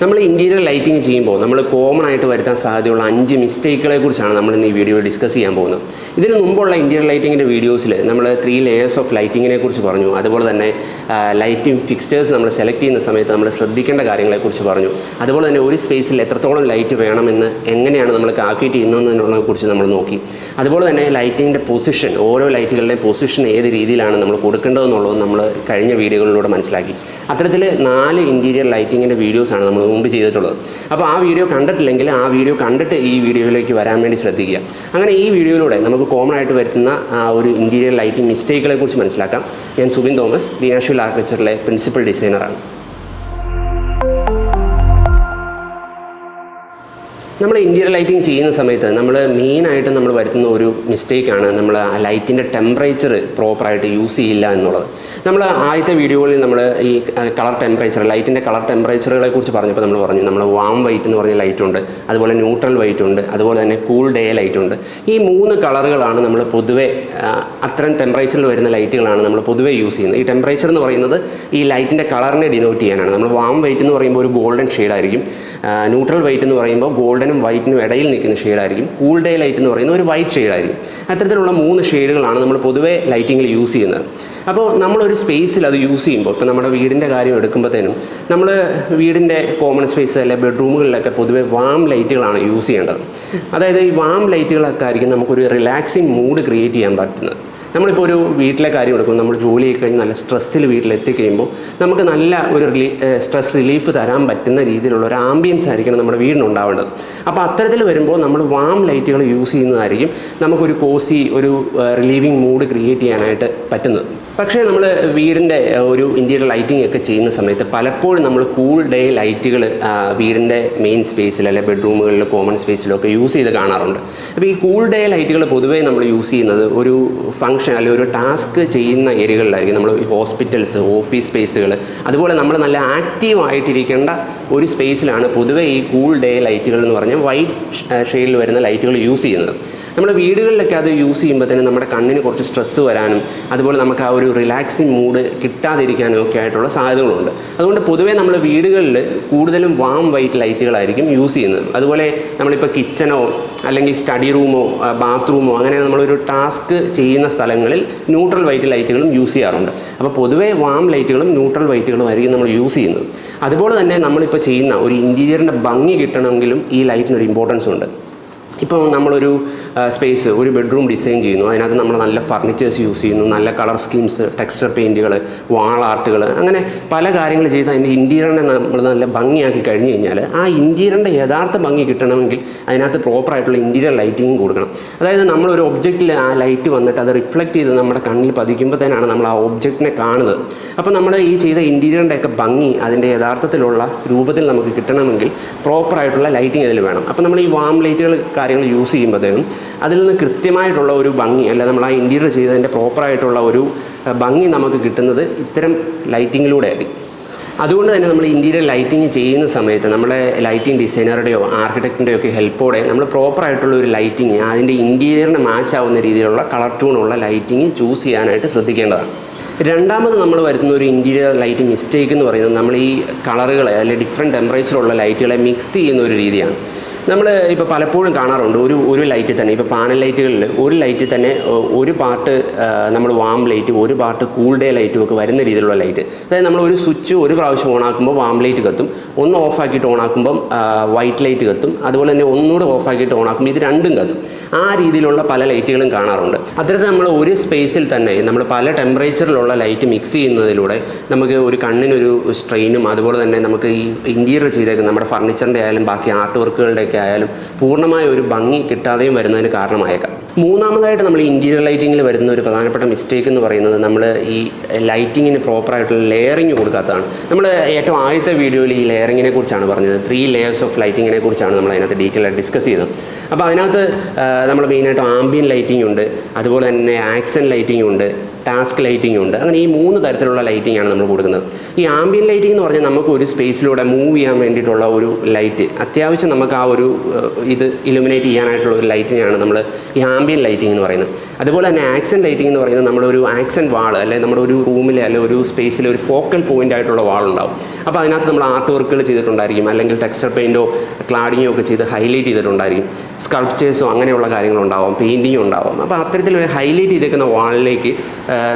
നമ്മൾ interior lighting ചെയ്യുമ്പോൾ നമ്മൾ കോമൺ ആയിട്ട് വരുത്താൻ സാധ്യതയുള്ള അഞ്ച് മിസ്റ്റേക്കുകളെ കുറിച്ചാണ് നമ്മൾ ഇന്ന് ഈ വീഡിയോ ഡിസ്കസ് ചെയ്യാൻ പോകുന്നത്. ഇതിന് മുമ്പുള്ള ഇന്റീരിയർ ലൈറ്റിങ്ങിന്റെ വീഡിയോസിൽ നമ്മൾ ത്രീ ലെയേഴ്സ് ഓഫ് ലൈറ്റിങ്ങിനെ കുറിച്ച് പറഞ്ഞു. അതുപോലെ തന്നെ ലൈറ്റിംഗ് ഫിക്സ്റ്റേഴ്സ് നമ്മൾ സെലക്ട് ചെയ്യുന്ന സമയത്ത് നമ്മൾ ശ്രദ്ധിക്കേണ്ട കാര്യങ്ങളെക്കുറിച്ച് പറഞ്ഞു. അതുപോലെ തന്നെ ഒരു സ്പേസിൽ എത്രത്തോളം ലൈറ്റ് വേണമെന്ന് എങ്ങനെയാണ് നമ്മൾ കാൽക്കുലേറ്റ് ചെയ്യുന്നതെന്നുള്ളതിനെ കുറിച്ച് നമ്മൾ നോക്കി. അതുപോലെ തന്നെ ലൈറ്റിങ്ങിന്റെ പൊസിഷൻ ഓരോ ലൈറ്റുകളുടെയും പൊസിഷൻ ഏത് രീതിയിലാണ് നമ്മൾ കൊടുക്കേണ്ടതെന്നുള്ളത് നമ്മൾ കഴിഞ്ഞ വീഡിയോകളിലൂടെ മനസ്സിലാക്കി. അത്തരത്തിൽ നാല് ഇന്റീരിയർ ലൈറ്റിങ്ങിന്റെ വീഡിയോസാണ് നമ്മൾ മുമ്പ് ചെയ്തിട്ടുള്ളത്. അപ്പോൾ ആ വീഡിയോ കണ്ടിട്ടില്ലെങ്കിൽ ആ വീഡിയോ കണ്ടിട്ട് ഈ വീഡിയോയിലേക്ക് വരാൻ വേണ്ടി ശ്രദ്ധിക്കുക. അങ്ങനെ ഈ വീഡിയോയിലൂടെ നമുക്ക് കോമൺ ആയിട്ട് വരുത്തുന്ന ആ ഒരു ഇന്റീരിയർ ലൈറ്റിംഗ് മിസ്റ്റേക്കുകളെ കുറിച്ച് മനസ്സിലാക്കാം. ഞാൻ സുബിൻ തോമസ് ഡീനാഷ്വൽ ആർക്കിടെക്ചറിലെ പ്രിൻസിപ്പൽ ഡിസൈനറാണ് നമ്മൾ ഇന്റീരിയർ ലൈറ്റിംഗ് ചെയ്യുന്ന സമയത്ത് നമ്മൾ മെയിനായിട്ട് നമ്മൾ വരുത്തുന്ന ഒരു മിസ്റ്റേക്കാണ് നമ്മൾ ആ ലൈറ്റിന്റെ ടെമ്പറേച്ചർ പ്രോപ്പറായിട്ട് യൂസ് ചെയ്യില്ല എന്നുള്ളത്. നമ്മൾ ആദ്യത്തെ വീഡിയോകളിൽ നമ്മൾ ഈ കളർ ടെമ്പറേച്ചർ ലൈറ്റിന്റെ കളർ ടെമ്പറേച്ചറുകളെ കുറിച്ച് പറഞ്ഞപ്പോൾ നമ്മൾ പറഞ്ഞു നമ്മൾ വാം വൈറ്റ് എന്ന് പറഞ്ഞ ലൈറ്റ് ഉണ്ട് അതുപോലെ ന്യൂട്രൽ വൈറ്റ് ഉണ്ട് അതുപോലെ തന്നെ കൂൾ ഡേ ലൈറ്റ് ഉണ്ട്. ഈ മൂന്ന് കളറുകളാണ് നമ്മൾ പൊതുവെ അത്തരം ടെമ്പറേച്ചറിൽ വരുന്ന ലൈറ്റുകളാണ് നമ്മൾ പൊതുവേ യൂസ് ചെയ്യുന്നത്. ഈ ടെമ്പറേച്ചർ എന്ന് പറയുന്നത് ഈ ലൈറ്റിന്റെ കളറിനെ ഡിനോട്ട് ചെയ്യാനാണ്. നമ്മൾ വാം വൈറ്റ് എന്ന് പറയുമ്പോൾ ഒരു ഗോൾഡൻ ഷെയ്ഡായിരിക്കും ന്യൂട്രൽ വൈറ്റ് എന്ന് പറയുമ്പോൾ ഗോൾഡനും വൈറ്റിനും ഇടയിൽ നിൽക്കുന്ന ഷെയ്ഡായിരിക്കും. കൂൾ ഡേ ലൈറ്റ് എന്ന് പറയുന്ന ഒരു വൈറ്റ് ഷെയ്ഡായിരിക്കും. അത്തരത്തിലുള്ള മൂന്ന് ഷെയ്ഡുകളാണ് നമ്മൾ പൊതുവേ ലൈറ്റിങ്ങിൽ യൂസ് ചെയ്യുന്നത്. അപ്പോൾ നമ്മളൊരു സ്പേസിൽ അത് യൂസ് ചെയ്യുമ്പോൾ ഇപ്പോൾ നമ്മുടെ വീടിന്റെ കാര്യം എടുക്കുമ്പോഴത്തേനും നമ്മൾ വീടിന്റെ കോമൺ സ്പേസ് അല്ലെ ബെഡ്റൂമുകളിലൊക്കെ പൊതുവേ വാം ലൈറ്റുകളാണ് യൂസ് ചെയ്യേണ്ടത്. അതായത് ഈ വാം ലൈറ്റുകളൊക്കെ ആയിരിക്കും നമുക്കൊരു റിലാക്സിങ് മൂഡ് ക്രിയേറ്റ് ചെയ്യാൻ പറ്റുന്നത്. നമ്മളിപ്പോൾ ഒരു വീട്ടിലെ കാര്യം എടുക്കും. നമ്മൾ ജോലി കഴിഞ്ഞ് നല്ല സ്ട്രെസ്സിൽ വീട്ടിലെത്തിക്കഴിയുമ്പോൾ നമുക്ക് നല്ല ഒരു റിലീ സ്ട്രെസ് റിലീഫ് തരാൻ പറ്റുന്ന രീതിയിലുള്ള ഒരു ആംബിയൻസ് ആയിരിക്കണം നമ്മുടെ വീടിനുണ്ടാവേണ്ടത്. അപ്പോൾ അത്തരത്തിൽ വരുമ്പോൾ നമ്മൾ വാം ലൈറ്റുകൾ യൂസ് ചെയ്യുന്നതായിരിക്കും നമുക്കൊരു കോസി ഒരു റിലീവിങ് മൂഡ് ക്രിയേറ്റ് ചെയ്യാനായിട്ട് പറ്റുന്നത്. പക്ഷേ നമ്മൾ വീടിന്റെ ഒരു ഇന്റീരിയർ ലൈറ്റിംഗ് ഒക്കെ ചെയ്യുന്ന സമയത്ത് പലപ്പോഴും നമ്മൾ കൂൾ ഡേ ലൈറ്റുകൾ വീടിന്റെ മെയിൻ സ്പേസിൽ അല്ലെ ബെഡ്റൂമുകളിൽ കോമൺ സ്പേസിലൊക്കെ യൂസ് ചെയ്ത് കാണാറുണ്ട്. അപ്പോൾ ഈ കൂൾ ഡേ ലൈറ്റുകൾ പൊതുവേ നമ്മൾ യൂസ് ചെയ്യുന്നത് ഒരു ഫംഗ്ഷൻ അല്ലെങ്കിൽ ഒരു ടാസ്ക് ചെയ്യുന്ന ഏരിയകളിലായിരിക്കും. നമ്മൾ ഹോസ്പിറ്റൽസ് ഓഫീസ് സ്പേസുകൾ അതുപോലെ നമ്മൾ നല്ല ആക്റ്റീവ് ആയിട്ടിരിക്കേണ്ട ഒരു സ്പേസിലാണ് പൊതുവേ ഈ കൂൾ ഡേ ലൈറ്റുകൾ എന്ന് പറഞ്ഞാൽ വൈറ്റ് ഷെയ്ഡിൽ വരുന്ന ലൈറ്റുകൾ യൂസ് ചെയ്യുന്നത്. നമ്മുടെ വീടുകളിലൊക്കെ അത് യൂസ് ചെയ്യുമ്പോൾ തന്നെ നമ്മുടെ കണ്ണിന് കുറച്ച് സ്ട്രെസ്സ് വരാനും അതുപോലെ നമുക്ക് ആ ഒരു റിലാക്സിങ് മൂഡ് കിട്ടാതിരിക്കാനും ഒക്കെ ആയിട്ടുള്ള സാധ്യതകളുണ്ട്. അതുകൊണ്ട് പൊതുവേ നമ്മൾ വീടുകളിൽ കൂടുതലും വാം വൈറ്റ് ലൈറ്റുകളായിരിക്കും യൂസ് ചെയ്യുന്നത്. അതുപോലെ നമ്മളിപ്പോൾ കിച്ചണോ അല്ലെങ്കിൽ സ്റ്റഡി റൂമോ ബാത്റൂമോ അങ്ങനെ നമ്മളൊരു ടാസ്ക് ചെയ്യുന്ന സ്ഥലങ്ങളിൽ ന്യൂട്രൽ വൈറ്റ് ലൈറ്റുകളും യൂസ് ചെയ്യാറുണ്ട്. അപ്പോൾ പൊതുവേ വാം ലൈറ്റുകളും ന്യൂട്രൽ വൈറ്റുകളും ആയിരിക്കും നമ്മൾ യൂസ് ചെയ്യുന്നത്. അതുപോലെ തന്നെ നമ്മളിപ്പോൾ ചെയ്യുന്ന ഒരു ഇന്റീരിയറിന്റെ ഭംഗി കിട്ടണമെങ്കിലും ഈ ലൈറ്റിനൊരു ഇമ്പോർട്ടൻസ് ഉണ്ട്. ഇപ്പോൾ നമ്മളൊരു സ്പേസ് ഒരു ബെഡ്റൂം ഡിസൈൻ ചെയ്യുന്നു. അതിനകത്ത് നമ്മൾ നല്ല ഫർണിച്ചേഴ്സ് യൂസ് ചെയ്യുന്നു. നല്ല കളർ സ്കീംസ് ടെക്സ്ചർ പെയിന്റുകൾ വാൾ ആർട്ടുകൾ അങ്ങനെ പല കാര്യങ്ങൾ ചെയ്ത് അതിന്റെ ഇന്റീരിയറിനെ നമ്മൾ നല്ല ഭംഗിയാക്കി കഴിഞ്ഞ് കഴിഞ്ഞാൽ ആ ഇന്റീരിയറിന്റെ യഥാർത്ഥ ഭംഗി കിട്ടണമെങ്കിൽ അതിനകത്ത് പ്രോപ്പറായിട്ടുള്ള ഇന്റീരിയർ ലൈറ്റിങ്ങും കൊടുക്കണം. അതായത് നമ്മളൊരു ഒബ്ജക്റ്റിൽ ആ ലൈറ്റ് വന്നിട്ട് അത് റിഫ്ലക്റ്റ് ചെയ്ത് നമ്മുടെ കണ്ണിൽ പതിക്കുമ്പോഴത്തേനാണ് നമ്മൾ ആ ഒബ്ജക്റ്റിനെ കാണുന്നത്. അപ്പോൾ നമ്മൾ ഈ ചെയ്ത ഇന്റീരിയറിന്റെ ഒക്കെ ഭംഗി അതിന്റെ യഥാർത്ഥത്തിലുള്ള രൂപത്തിൽ നമുക്ക് കിട്ടണമെങ്കിൽ പ്രോപ്പറായിട്ടുള്ള ലൈറ്റിംഗ് അതിൽ വേണം. അപ്പോൾ നമ്മൾ ഈ വാം ലൈറ്റുകൾ കാര്യങ്ങൾ യൂസ് ചെയ്യുമ്പോഴത്തേനും അതിൽ നിന്ന് കൃത്യമായിട്ടുള്ള ഒരു ഭംഗി അല്ല നമ്മൾ ആ ഇന്റീരിയർ ചെയ്തതിന്റെ പ്രോപ്പറായിട്ടുള്ള ഒരു ഭംഗി നമുക്ക് കിട്ടുന്നത് ഇത്തരം ലൈറ്റിങ്ങിലൂടെ ആയിരിക്കും. അതുകൊണ്ട് തന്നെ നമ്മൾ ഇന്റീരിയർ ലൈറ്റിംഗ് ചെയ്യുന്ന സമയത്ത് നമ്മുടെ ലൈറ്റിംഗ് ഡിസൈനറുടെയോ ആർക്കിടെക്റ്റിന്റെയോ ഒക്കെ ഹെൽപ്പോടെ നമ്മൾ പ്രോപ്പറായിട്ടുള്ള ഒരു ലൈറ്റിംഗ് അതിന്റെ ഇന്റീരിയറിന് മാച്ച് ആവുന്ന രീതിയിലുള്ള കളർ ട്യൂണുള്ള ലൈറ്റിംഗ് ചൂസ് ചെയ്യാനായിട്ട് ശ്രദ്ധിക്കേണ്ടതാണ്. രണ്ടാമത് നമ്മൾ വരുത്തുന്ന ഒരു ഇന്റീരിയർ ലൈറ്റ് മിസ്റ്റേക്ക് എന്ന് പറയുന്നത് നമ്മൾ ഈ കളറുകളെ അല്ലെങ്കിൽ ഡിഫറെന്റ് ടെമ്പറേച്ചറുള്ള ലൈറ്റുകളെ മിക്സ് ചെയ്യുന്ന ഒരു രീതിയാണ്. നമ്മൾ ഇപ്പോൾ പലപ്പോഴും കാണാറുണ്ട്. ഒരു ഒരു ലൈറ്റിൽ തന്നെ. ഇപ്പോൾ പാനൽ ലൈറ്റുകളിൽ ഒരു ലൈറ്റിൽ തന്നെ ഒരു പാർട്ട് നമ്മൾ വാം ലൈറ്റ് ഒരു പാർട്ട് കൂൾ ഡേ ലൈറ്റും ഒക്കെ വരുന്ന രീതിയിലുള്ള ലൈറ്റ് അതായത് നമ്മൾ ഒരു സ്വിച്ച് ഒരു പ്രാവശ്യം ഓൺ ആക്കുമ്പോൾ വാം ലൈറ്റ് കത്തും. ഒന്ന് ഓഫ് ആക്കിയിട്ട് ഓൺ ആക്കുമ്പം വൈറ്റ് ലൈറ്റ് കത്തും. അതുപോലെ തന്നെ ഒന്നുകൂടെ ഓഫ് ആക്കിയിട്ട് ഓൺ ആക്കുമ്പോൾ ഇത് രണ്ടും കത്തും. ആ രീതിയിലുള്ള പല ലൈറ്റുകളും കാണാറുണ്ട്. അത്തരത്തിൽ നമ്മൾ ഒരു സ്പേസിൽ തന്നെ നമ്മൾ പല ടെമ്പറേച്ചറിലുള്ള ലൈറ്റ് മിക്സ് ചെയ്യുന്നതിലൂടെ നമുക്ക് ഒരു കണ്ണിനൊരു സ്ട്രെയിനും അതുപോലെ തന്നെ നമുക്ക് ഈ ഇന്റീരിയർ ചെയ്തേക്കുന്ന നമ്മുടെ ഫർണിച്ചറിന്റെ ആയാലും ബാക്കി ആർട്ട് വർക്കുകളുടെ ഒക്കെ ആയാലും പൂർണമായ ഒരു ഭംഗി കിട്ടാതെയും വരുന്നതിന് കാരണമായേക്കാം. മൂന്നാമതായിട്ട് നമ്മൾ ഇന്റീരിയർ ലൈറ്റിങ്ങിൽ വരുന്ന ഒരു പ്രധാനപ്പെട്ട മിസ്റ്റേക്ക് എന്ന് പറയുന്നത് നമ്മൾ ഈ ലൈറ്റിങ്ങിന് പ്രോപ്പറായിട്ടുള്ള ലെയറിങ് കൊടുക്കാത്തതാണ്. നമ്മൾ ഏറ്റവും ആദ്യത്തെ വീഡിയോയിൽ ഈ ലെയറിങ്ങിനെ കുറിച്ചാണ് പറഞ്ഞത്. ത്രീ ലെയേഴ്സ് ഓഫ് ലൈറ്റിങ്ങിനെ കുറിച്ചാണ് നമ്മൾ അതിനകത്ത് ഡീറ്റെയിൽ ആയിട്ട് ഡിസ്കസ് ചെയ്തത്. അപ്പോൾ അതിനകത്ത് നമ്മൾ മെയിനായിട്ട് ആംബിയൻ ലൈറ്റിംഗ് ഉണ്ട്. അതുപോലെ തന്നെ ആക്സൻ ലൈറ്റിംഗ് ഉണ്ട്. ടാസ്ക് ലൈറ്റിംഗ് ഉണ്ട്. അങ്ങനെ ഈ മൂന്ന് തരത്തിലുള്ള ലൈറ്റിംഗ് ആണ് നമ്മൾ കൊടുക്കുന്നത്. ഈ ആംബിയൻ ലൈറ്റിംഗ് എന്ന് പറഞ്ഞാൽ നമുക്ക് ഒരു സ്പേസിലൂടെ മൂവ് ചെയ്യാൻ വേണ്ടിയിട്ടുള്ള ഒരു ലൈറ്റ്. അത്യാവശ്യം നമുക്ക് ആ ഒരു ഇത് ഇലുമിനേറ്റ് ചെയ്യാനായിട്ടുള്ള ഒരു ലൈറ്റിനെയാണ് നമ്മൾ ഈ ആംബിയൻ ലൈറ്റിംഗ് എന്ന് പറയുന്നത്. അതുപോലെ തന്നെ ആക്സൻ ലൈറ്റിംഗ് എന്ന് പറയുന്നത് നമ്മുടെ ഒരു ആക്സൻ വാൾ അല്ലെങ്കിൽ നമ്മുടെ ഒരു റൂമിലെ അല്ലെങ്കിൽ ഒരു സ്പേസിലെ ഒരു ഫോക്കൽ പോയിന്റ് ആയിട്ടുള്ള വാൾ ഉണ്ടാവും. അപ്പോൾ അതിനകത്ത് നമ്മൾ ആർട്ട് വർക്കുകൾ ചെയ്തിട്ടുണ്ടായിരിക്കും. അല്ലെങ്കിൽ ടെക്സ്ചർ പെയിന്റോ ക്ലാഡിങ്ങോ ഒക്കെ ചെയ്ത് ഹൈലൈറ്റ് ചെയ്തിട്ടുണ്ടായിരിക്കും. സ്കൾപ്ചേഴ്സോ അങ്ങനെയുള്ള കാര്യങ്ങളുണ്ടാവാം പെയിന്റിങ്ങും ഉണ്ടാവാം. അപ്പോൾ അത്തരത്തിലൊരു ഹൈലൈറ്റ് ചെയ്തേക്കുന്ന വാളിലേക്ക്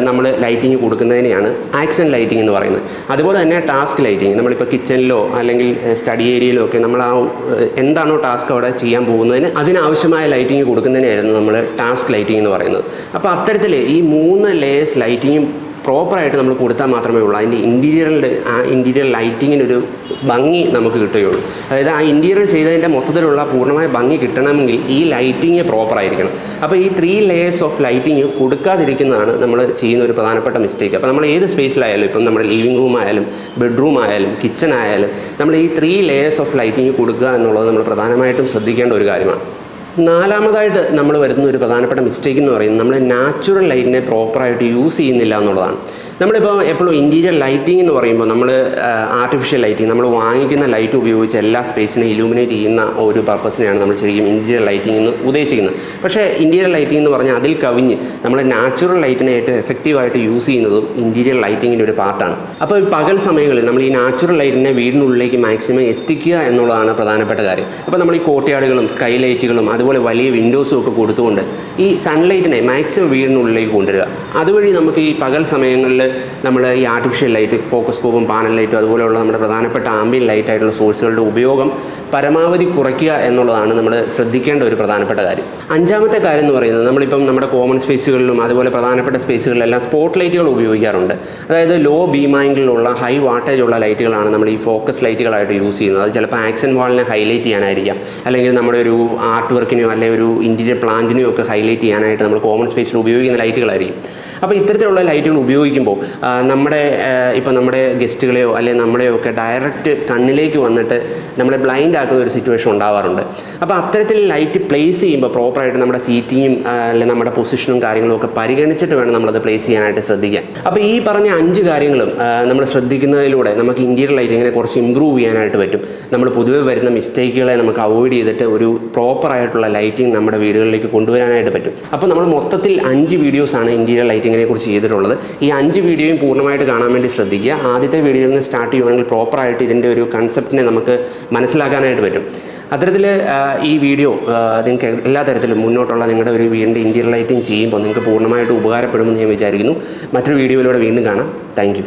നമ്മൾ ലൈറ്റിംഗ് കൊടുക്കുന്നതിനെയാണ് ആക്സൺ ലൈറ്റിംഗ് എന്ന് പറയുന്നത്. അതുപോലെ തന്നെ ടാസ്ക് ലൈറ്റിംഗ് നമ്മളിപ്പോൾ കിച്ചണിലോ അല്ലെങ്കിൽ സ്റ്റഡി ഏരിയയിലോ ഒക്കെ നമ്മൾ ആ എന്താണോ ടാസ്ക് അവിടെ ചെയ്യാൻ പോകുന്നതിന് അതിനാവശ്യമായ ലൈറ്റിംഗ് കൊടുക്കുന്നതിനായിരുന്നു നമ്മൾ ടാസ്ക് ലൈറ്റിംഗ് എന്ന് പറയുന്നത്. അപ്പോൾ അത്തരത്തിൽ ഈ മൂന്ന് ലേയേഴ്സ് ലൈറ്റിങ്ങും പ്രോപ്പറായിട്ട് നമ്മൾ കൊടുത്താൽ മാത്രമേ ഉള്ളൂ. അതിന്റെ ഇന്റീരിയറിന്റെ ആ ഇന്റീരിയർ ലൈറ്റിങ്ങിനൊരു ഭംഗി നമുക്ക് കിട്ടുകയുള്ളൂ. അതായത് ആ ഇന്റീരിയർ ചെയ്തതിന്റെ മൊത്തത്തിലുള്ള പൂർണമായ ഭംഗി കിട്ടണമെങ്കിൽ ഈ ലൈറ്റിങ് പ്രോപ്പറായിരിക്കണം അപ്പോൾ ഈ ത്രീ ലെയേഴ്സ് ഓഫ് ലൈറ്റിങ് കൊടുക്കാതിരിക്കുന്നതാണ് നമ്മൾ ചെയ്യുന്ന ഒരു പ്രധാനപ്പെട്ട മിസ്റ്റേക്ക് അപ്പോൾ നമ്മൾ ഏത് സ്പേസിലായാലും ഇപ്പം നമ്മുടെ ലിവിങ് റൂം ആയാലും ബെഡ്റൂം ആയാലും കിച്ചൺ ആയാലും നമ്മൾ ഈ ത്രീ ലെയേഴ്സ് ഓഫ് ലൈറ്റിങ് കൊടുക്കുക എന്നുള്ളത് നമ്മൾ പ്രധാനമായിട്ടും ശ്രദ്ധിക്കേണ്ട ഒരു കാര്യമാണ്. നാലാമതായിട്ട് നമ്മൾ വരുന്ന ഒരു പ്രധാനപ്പെട്ട മിസ്റ്റേക്ക് എന്ന് പറയുന്നത് നമ്മൾ നാച്ചുറൽ ലൈറ്റിനെ പ്രോപ്പറായിട്ട് യൂസ് ചെയ്യുന്നില്ല എന്നുള്ളതാണ്. നമ്മളിപ്പോൾ എപ്പോഴും ഇന്റീരിയർ ലൈറ്റിംഗ് എന്ന് പറയുമ്പോൾ നമ്മൾ ആർട്ടിഫിഷ്യൽ ലൈറ്റിംഗ് നമ്മൾ വാങ്ങിക്കുന്ന ലൈറ്റ് ഉപയോഗിച്ച് എല്ലാ സ്പേസിനെ ഇലൂമിനേറ്റ് ചെയ്യുന്ന ഒരു പർപ്പസിനെയാണ് നമ്മൾ ശരിക്കും ഇന്റീരിയർ ലൈറ്റിംഗ് എന്ന് ഉദ്ദേശിക്കുന്നത്. പക്ഷേ ഇന്റീരിയർ ലൈറ്റിംഗ് എന്ന് പറഞ്ഞാൽ അതിൽ കവിഞ്ഞ് നമ്മൾ നാച്ചുറൽ ലൈറ്റിനെ ഏറ്റവും എഫക്റ്റീവായിട്ട് യൂസ് ചെയ്യുന്നതും ഇന്റീരിയർ ലൈറ്റിങ്ങിന്റെ ഒരു പാർട്ടാണ് അപ്പോൾ ഈ പകൽ സമയങ്ങളിൽ നമ്മൾ ഈ നാച്ചുറൽ ലൈറ്റിനെ വീടിനുള്ളിലേക്ക് മാക്സിമം എത്തിക്കുക എന്നുള്ളതാണ് പ്രധാനപ്പെട്ട കാര്യം. അപ്പോൾ നമ്മൾ ഈ കോട്ടയാടുകളും സ്കൈ ലൈറ്റുകളും അതുപോലെ വലിയ വിൻഡോസും ഒക്കെ കൊടുത്തുകൊണ്ട് ഈ സൺലൈറ്റിനെ മാക്സിമം വീടിനുള്ളിലേക്ക് കൊണ്ടുവരിക. അതുവഴി നമുക്ക് ഈ പകൽ സമയങ്ങളിൽ നമ്മൾ ഈ ആർട്ടിഫിഷ്യൽ ലൈറ്റ് ഫോക്കസ് സ്കോപ്പും പാനൽ ലൈറ്റും അതുപോലെയുള്ള നമ്മുടെ പ്രധാനപ്പെട്ട ആംബിയൻ ലൈറ്റ് ആയിട്ടുള്ള സോഴ്സുകളുടെ ഉപയോഗം പരമാവധി കുറയ്ക്കുക എന്നുള്ളതാണ് നമ്മൾ ശ്രദ്ധിക്കേണ്ട ഒരു പ്രധാനപ്പെട്ട കാര്യം. അഞ്ചാമത്തെ കാര്യം എന്ന് പറയുന്നത് നമ്മളിപ്പം നമ്മുടെ കോമൺ സ്പേസുകളിലും അതുപോലെ പ്രധാനപ്പെട്ട സ്പേസുകളിലെല്ലാം സ്പോട്ട് ലൈറ്റുകൾ ഉപയോഗിക്കാറുണ്ട്. അതായത് ലോ ബീം ആംഗിളിലുള്ള ഹൈ വാട്ടേജ് ഉള്ള ലൈറ്റുകളാണ് നമ്മൾ ഈ ഫോക്കസ് ലൈറ്റുകളായിട്ട് യൂസ് ചെയ്യുന്നത്. അത് ചിലപ്പോൾ ആക്സൻ വാളിനെ ഹൈലൈറ്റ് ചെയ്യാനായിരിക്കാം. അല്ലെങ്കിൽ നമ്മുടെ ഒരു ആർട്ട് വർക്കിനെയോ അല്ലെങ്കിൽ ഒരു ഇന്റീരിയർ പ്ലാന്റിനെയോ ഒക്കെ ഹൈലൈറ്റ് ചെയ്യാനായിട്ട് നമ്മൾ കോമൺ സ്പേസിൽ ഉപയോഗിക്കുന്ന ലൈറ്റുകളായിരിക്കും അപ്പോൾ ഇത്തരത്തിലുള്ള ലൈറ്റുകൾ ഉപയോഗിക്കുമ്പോൾ നമ്മുടെ ഇപ്പോൾ നമ്മുടെ ഗസ്റ്റുകളെയോ അല്ലെങ്കിൽ നമ്മുടെയോ ഒക്കെ ഡയറക്റ്റ് കണ്ണിലേക്ക് വന്നിട്ട് നമ്മളെ ബ്ലൈൻഡ് ആക്കുന്ന ഒരു സിറ്റുവേഷൻ ഉണ്ടാവാറുണ്ട്. അപ്പോൾ അത്തരത്തിൽ ലൈറ്റ് പ്ലേസ് ചെയ്യുമ്പോൾ പ്രോപ്പറായിട്ട് നമ്മുടെ സീറ്റിങ്ങും അല്ലെങ്കിൽ നമ്മുടെ പൊസിഷനും കാര്യങ്ങളും ഒക്കെ പരിഗണിച്ചിട്ട് വേണം നമ്മളത് പ്ലേസ് ചെയ്യാനായിട്ട് ശ്രദ്ധിക്കാൻ. അപ്പോൾ ഈ പറഞ്ഞ അഞ്ച് കാര്യങ്ങളും നമ്മൾ ശ്രദ്ധിക്കുന്നതിലൂടെ നമുക്ക് ഇന്റീരിയർ ലൈറ്റിങ്ങിനെ കുറച്ച് ഇമ്പ്രൂവ് ചെയ്യാനായിട്ട് പറ്റും. നമ്മൾ പൊതുവെ വരുന്ന മിസ്റ്റേക്കുകളെ നമുക്ക് അവോയ്ഡ് ചെയ്തിട്ട് ഒരു പ്രോപ്പറായിട്ടുള്ള ലൈറ്റിംഗ് നമ്മുടെ വീടുകളിലേക്ക് കൊണ്ടുവരാനായിട്ട് പറ്റും. അപ്പോൾ നമ്മൾ മൊത്തത്തിൽ അഞ്ച് വീഡിയോസാണ് ഇന്റീരിയർ ലൈറ്റിങ്ങിനെ കുറിച്ച് ചെയ്തിട്ടുള്ളത്. ഈ അഞ്ച് വീഡിയോയും പൂർണമായിട്ട് കാണാൻ വേണ്ടി ശ്രദ്ധിക്കുക. ആദ്യത്തെ വീഡിയോയിൽ നിന്ന് സ്റ്റാർട്ട് ചെയ്യുവാണെങ്കിൽ പ്രോപ്പറായിട്ട് ഇതിന്റെ ഒരു കൺസെപ്റ്റിനെ നമുക്ക് മനസ്സിലാക്കാനായിട്ട് പറ്റും. അത്തരത്തിൽ ഈ വീഡിയോ നിങ്ങൾക്ക് എല്ലാ തരത്തിലും മുന്നോട്ടുള്ള നിങ്ങളുടെ ഒരു വീടിന്റെ ഇന്റീരിയർ ലൈറ്റിംഗ് ചെയ്യുമ്പോൾ നിങ്ങൾക്ക് പൂർണമായിട്ട് ഉപകാരപ്പെടുമെന്ന് ഞാൻ വിചാരിക്കുന്നു. മറ്റൊരു വീഡിയോയിലൂടെ വീണ്ടും കാണാം. താങ്ക്